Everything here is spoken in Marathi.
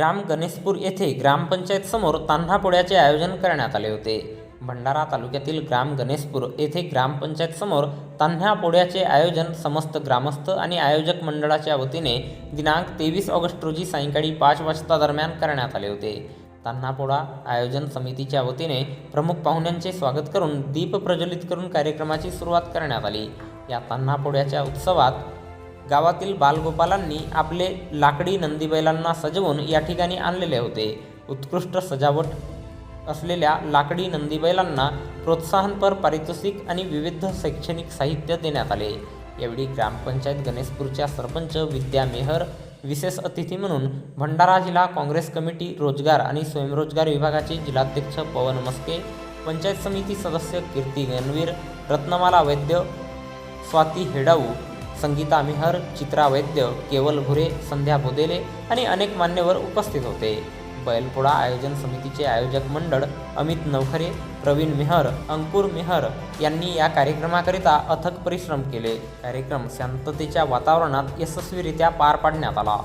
ग्राम गणेशपूर येथे ग्रामपंचायत समोर आयोजन करण्यात आले होते. भंडारा तालुक्यातील ग्राम गणेशपूर येथे ग्रामपंचायतसमोर समोर आयोजन समस्त ग्रामस्थ आणि आयोजक मंडळाच्या वतीने दिनांक तेवीस ऑगस्ट रोजी सायंकाळी पाच वाजता दरम्यान करण्यात आले होते. तान्हापोळा आयोजन समितीच्या वतीने प्रमुख पाहुण्यांचे स्वागत करून दीप प्रज्वलित करून कार्यक्रमाची सुरुवात करण्यात आली. या तान्हापोळ्याच्या उत्सवात गावातील बालगोपालांनी आपले लाकडी नंदीबैलांना सजवून या ठिकाणी आणलेले होते. उत्कृष्ट सजावट असलेल्या लाकडी नंदीबैलांना प्रोत्साहनपर पारितोषिक आणि विविध शैक्षणिक साहित्य देण्यात आले. यावेळी ग्रामपंचायत गणेशपूरच्या सरपंच विद्या मेहर विशेष अतिथी म्हणून भंडारा जिल्हा काँग्रेस कमिटी रोजगार आणि स्वयंरोजगार विभागाचे जिल्हाध्यक्ष पवन मस्के पंचायत समिती सदस्य कीर्ती गणवीर रत्नमाला वैद्य स्वाती हेडाऊ संगीता मेहर चित्रा वैद्य केवल भुरे संध्या बोदेले आणि अनेक मान्यवर उपस्थित होते. बैलपोळा आयोजन समितीचे आयोजक मंडळ अमित नवखरे प्रवीण मेहर अंकुर मेहर यांनी या कार्यक्रमाकरिता अथक परिश्रम केले. कार्यक्रम शांततेच्या वातावरणात यशस्वीरित्या पार पाडण्यात आला.